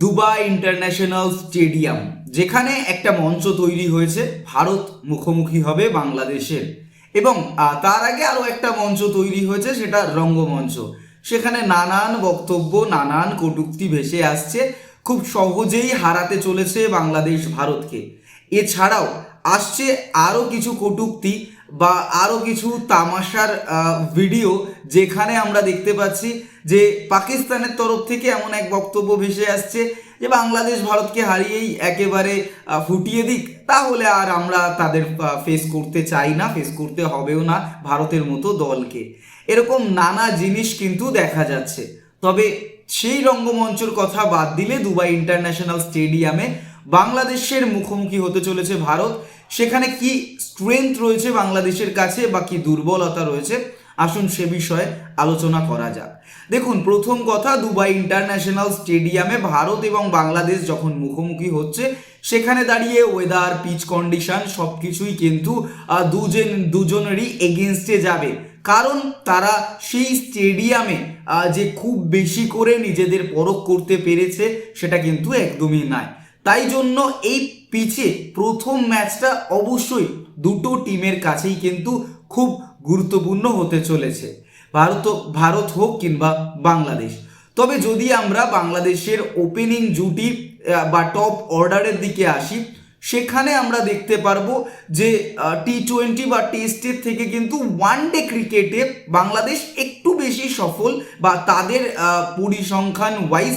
Dubai international stadium, যেখানে একটা মঞ্চ তৈরি হয়েছে। ভারত মুখোমুখি হবে বাংলাদেশের। এবং তার আগে আরও একটা মঞ্চ তৈরি হয়েছে, সেটা রঙ্গমঞ্চ। সেখানে নানান বক্তব্য, নানান কটূক্তি ভেসে আসছে। খুব সহজেই হারাতে চলেছে বাংলাদেশ ভারতকে। এছাড়াও, আসছে আরও কিছু কটূক্তি বা আরও কিছু তামাশার ভিডিও যেখানে আমরা দেখতে পাচ্ছি যে পাকিস্তানের তরফ থেকে এমন এক বক্তব্য ভেসে আসছে যে বাংলাদেশ ভারতকে হারিয়েই একেবারে ফুটিয়ে দিক। তাহলে আর আমরা তাদের ফেস করতে চাই না ফেস করতে হবেও না ভারতের মতো দলকে। এরকম নানা জিনিস কিন্তু দেখা যাচ্ছে। তবে সেই রঙ্গমঞ্চের কথা বাদ দিলে দুবাই ইন্টারন্যাশনাল স্টেডিয়ামে বাংলাদেশের মুখোমুখি হতে চলেছে ভারত। সেখানে কি স্ট্রেংথ রয়েছে বাংলাদেশের কাছে বা কি দুর্বলতা রয়েছে? আসুন সে বিষয়ে আলোচনা করা যাক। দেখুন, প্রথম কথা, দুবাই ইন্টারন্যাশনাল স্টেডিয়ামে ভারত এবং বাংলাদেশ যখন মুখোমুখি হচ্ছে, সেখানে দাঁড়িয়ে ওয়েদার পিচ কন্ডিশন সব কিছুই কিন্তু দুজন, দুজনেরই এগেনস্টে যাবে। কারণ তারা সেই স্টেডিয়ামে যে খুব বেশি করে নিজেদের পরখ করতে পেরেছে, সেটা কিন্তু একদমই নয়। তাই জন্য এই পিচে প্রথম ম্যাচটা অবশ্যই দুটো টিমের কাছেই কিন্তু খুব গুরুত্বপূর্ণ হতে চলেছে। ভারত ভারত হোক কিংবা বাংলাদেশ। তবে যদি আমরা বাংলাদেশের ওপেনিং জুটি বা টপ অর্ডারের দিকে আসি, সেখানে আমরা দেখতে পারব যে টি টোয়েন্টি বা টেস্টের থেকে কিন্তু ওয়ান ডে ক্রিকেটে বাংলাদেশ একটু বেশি সফল বা তাদের পরিসংখ্যান ওয়াইজ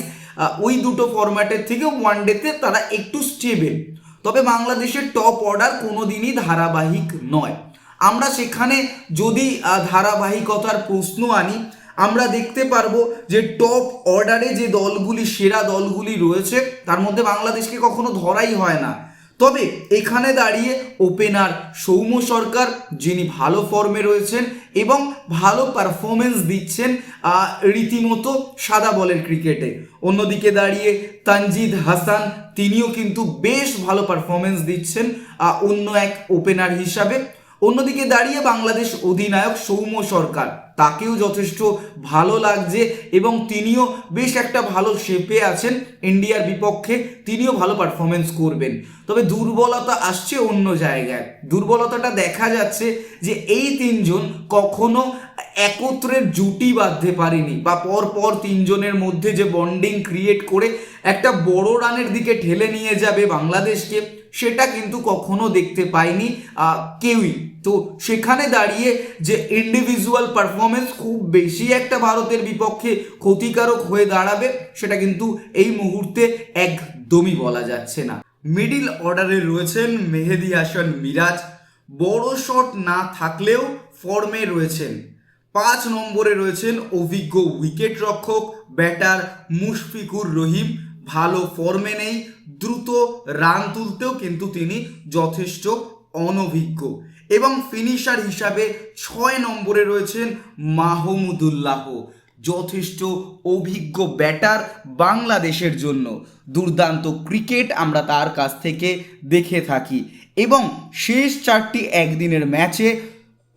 ওই দুটো ফরম্যাটের থেকে ওয়ান ডেতে তারা একটু স্টেবেল তবে বাংলাদেশের টপ অর্ডার কোনোদিনই ধারাবাহিক নয়। আমরা সেখানে যদি ধারাবাহিকতার প্রশ্ন আনি, আমরা দেখতে পারব যে টপ অর্ডারে যে দলগুলি, সেরা দলগুলি রয়েছে, তার মধ্যে বাংলাদেশকে কখনো ধরাই হয় না। তবে এখানে দাঁড়িয়ে ওপেনার সৌম্য সরকার, যিনি ভালো ফর্মে রয়েছেন এবং ভালো পারফরমেন্স দিচ্ছেন রীতিমতো সাদা বলের ক্রিকেটে অন্যদিকে দাঁড়িয়ে তানজিদ হাসান, তিনিও কিন্তু বেশ ভালো পারফরমেন্স দিচ্ছেন অন্য এক ওপেনার হিসাবে। অন্যদিকে দাঁড়িয়ে বাংলাদেশ অধিনায়ক সৌম্য সরকার, তাকেও যথেষ্ট ভালো লাগছে এবং তিনিও বেশ একটা ভালো শেপে আছেন ইন্ডিয়ার বিপক্ষে, তিনিও ভালো পারফরমেন্স করবেন। তবে দুর্বলতা আসছে অন্য জায়গায়। দুর্বলতাটা দেখা যাচ্ছে যে এই তিনজন কখনো একত্রের জুটি বাঁধতে পারেনি বা পর পর তিনজনের মধ্যে যে বন্ডিং ক্রিয়েট করে একটা বড় রানের দিকে ঠেলে নিয়ে যাবে বাংলাদেশকে। সেটা কিন্তু কখনো দেখতে পাইনি কেউই। তো সেখানে দাঁড়িয়ে যে ইন্ডিভিজুয়াল পারফরমেন্স খুব বেশি একটা ভারতের বিপক্ষে ক্ষতিকারক হয়ে দাঁড়াবে, সেটা কিন্তু এই মুহূর্তে একদমই বলা যাচ্ছে না। মিডিল অর্ডারে রয়েছেন মেহেদি হাসান মিরাজ। বড় শট না থাকলেও ফর্মে রয়েছেন। পাঁচ নম্বরে রয়েছেন অভিজ্ঞ উইকেট রক্ষক ব্যাটার মুশফিকুর রহিম। ভালো ফর্মে নেই, দ্রুত রান তুলতেও কিন্তু তিনি যথেষ্ট অনভিজ্ঞ। এবং ফিনিশার হিসাবে ছয় নম্বরে রয়েছেন মাহমুদুল্লাহ, যথেষ্ট অভিজ্ঞ ব্যাটার বাংলাদেশের জন্য। দুর্দান্ত ক্রিকেট আমরা তার কাছ থেকে দেখে থাকি। এবং শেষ চারটি একদিনের ম্যাচে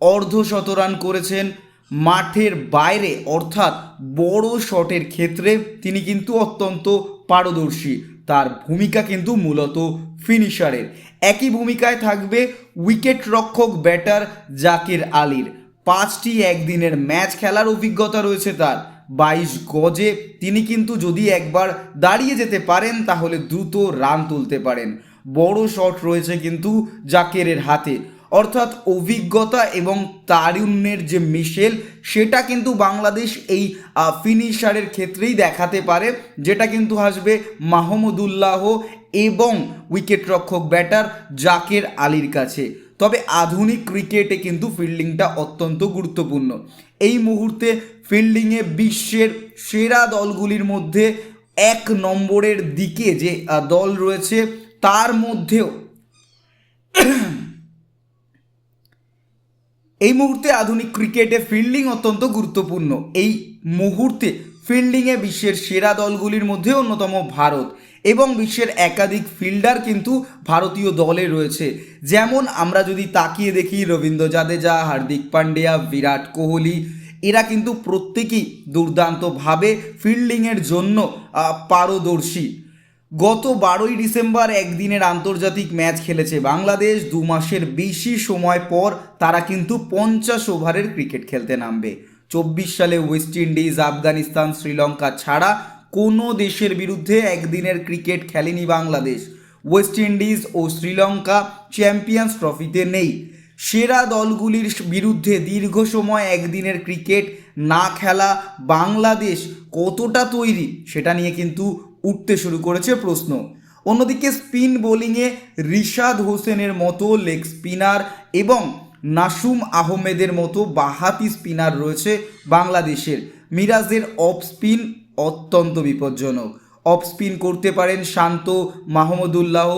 অর্ধশত রান করেছেন। মাঠের বাইরে, অর্থাৎ বড় শটের ক্ষেত্রে তিনি কিন্তু অত্যন্ত পারদর্শী। তার ভূমিকা কিন্তু মূলত ফিনিশারের। একই ভূমিকায় থাকবে উইকেট রক্ষক ব্যাটার জাকির আলীর। পাঁচটি একদিনের ম্যাচ খেলার অভিজ্ঞতা রয়েছে তার। বাইশ গজে তিনি কিন্তু যদি একবার দাঁড়িয়ে যেতে পারেন, তাহলে দ্রুত রান তুলতে পারেন। বড় শট রয়েছে কিন্তু জাকেরের হাতে। অর্থাৎ অভিজ্ঞতা এবং তারুণ্যের যে মিশেল, সেটা কিন্তু বাংলাদেশ এই ফিনিশারের ক্ষেত্রেই দেখাতে পারে, যেটা কিন্তু আসবে মাহমুদুল্লাহ এবং উইকেটরক্ষক ব্যাটার জাকের আলীর কাছে। তবে আধুনিক ক্রিকেটে কিন্তু ফিল্ডিংটা অত্যন্ত গুরুত্বপূর্ণ। এই মুহূর্তে ফিল্ডিংয়ে বিশ্বের সেরা দলগুলির মধ্যে এক নম্বরের দিকে যে দল রয়েছে, তার মধ্যেও এই মুহূর্তে আধুনিক ক্রিকেটে ফিল্ডিং অত্যন্ত গুরুত্বপূর্ণ। এই মুহূর্তে ফিল্ডিংয়ে বিশ্বের সেরা দলগুলির মধ্যে অন্যতম ভারত এবং বিশ্বের একাধিক ফিল্ডার কিন্তু ভারতীয় দলে রয়েছে। যেমন আমরা যদি তাকিয়ে দেখি রবীন্দ্র জাদেজা, হার্দিক পান্ডিয়া, বিরাট কোহলি, এরা কিন্তু প্রত্যেকেই দুর্দান্তভাবে ফিল্ডিংয়ের জন্য পারদর্শী। গত বারোই ডিসেম্বর একদিনের আন্তর্জাতিক ম্যাচ খেলেছে বাংলাদেশ। দু মাসের বেশি সময় পর তারা কিন্তু পঞ্চাশ ওভারের ক্রিকেট খেলতে নামবে। চব্বিশ সালে ওয়েস্ট ইন্ডিজ, আফগানিস্তান, শ্রীলঙ্কা ছাড়া কোনো দেশের বিরুদ্ধে একদিনের ক্রিকেট খেলেনি বাংলাদেশ। ওয়েস্ট ইন্ডিজ ও শ্রীলঙ্কা চ্যাম্পিয়ন্স ট্রফিতে নেই। সেরা দলগুলির বিরুদ্ধে দীর্ঘ সময় একদিনের ক্রিকেট না খেলা বাংলাদেশ কতটা তৈরি সেটা নিয়ে কিন্তু উঠতে শুরু করেছে প্রশ্ন। অন্যদিকে স্পিন বোলিংয়ে রিশাদ হোসেনের মতো লেগ স্পিনার এবং নাসুম আহমেদের মতো বাহাতি স্পিনার রয়েছে বাংলাদেশের। মিরাজের অফ স্পিন অত্যন্ত বিপজ্জনক। অফ স্পিন করতে পারেন শান্ত মাহমুদুল্লাহ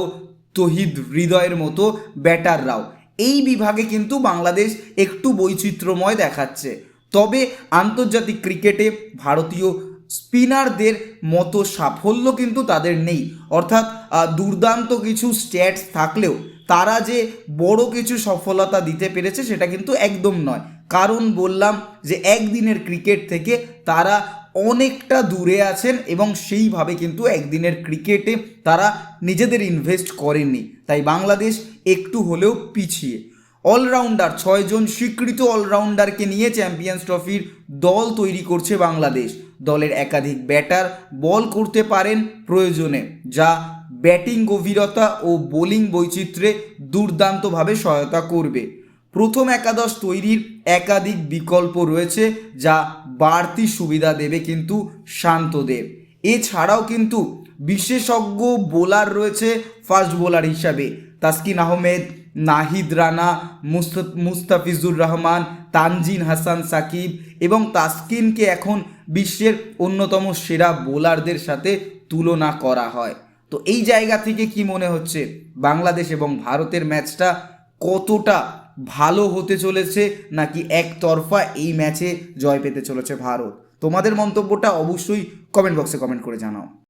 তহিদ হৃদয়ের মতো ব্যাটাররাও। এই বিভাগে কিন্তু বাংলাদেশ একটু বৈচিত্র্যময় দেখাচ্ছে। তবে আন্তর্জাতিক ক্রিকেটে ভারতীয় স্পিনারদের মতো সাফল্য কিন্তু তাদের নেই। অর্থাৎ দুর্দান্ত কিছু স্ট্যাটস থাকলেও তারা যে বড় কিছু সফলতা দিতে পেরেছে সেটা কিন্তু একদম নয়। কারণ বললাম যে একদিনের ক্রিকেট থেকে তারা অনেকটা দূরে আছেন এবং সেইভাবে কিন্তু একদিনের ক্রিকেটে তারা নিজেদের ইনভেস্ট করেননি। তাই বাংলাদেশ একটু হলেও পিছিয়ে। অলরাউন্ডার, ছয়জন স্বীকৃত অলরাউন্ডারকে নিয়ে চ্যাম্পিয়ন্স ট্রফির দল তৈরি করছে বাংলাদেশ। দলের একাধিক ব্যাটার বল করতে পারেন প্রয়োজনে, যা ব্যাটিং গভীরতা ও বোলিং বৈচিত্র্যে দুর্দান্তভাবে সহায়তা করবে। প্রথম একাদশ তৈরির একাধিক বিকল্প রয়েছে, যা বাড়তি সুবিধা দেবে কিন্তু শান্তদের। এছাড়াও কিন্তু বিশেষজ্ঞ বোলার রয়েছে, ফাস্ট বোলার হিসাবে, তাসকিন আহমেদ নাহিদ রানা মুস্তাফিজুর রহমান, তানজিন হাসান সাকিব এবং তাসকিনকে এখন বিশ্বের অন্যতম সেরা বোলারদের সাথে তুলনা করা হয়। তো এই জায়গা থেকে কি মনে হচ্ছে? বাংলাদেশ এবং ভারতের ম্যাচটা কতটা ভালো হতে চলেছে নাকি একতরফা এই ম্যাচে জয় পেতে চলেছে ভারত? তোমাদের মন্তব্যটা অবশ্যই কমেন্ট বক্সে কমেন্ট করে জানাও।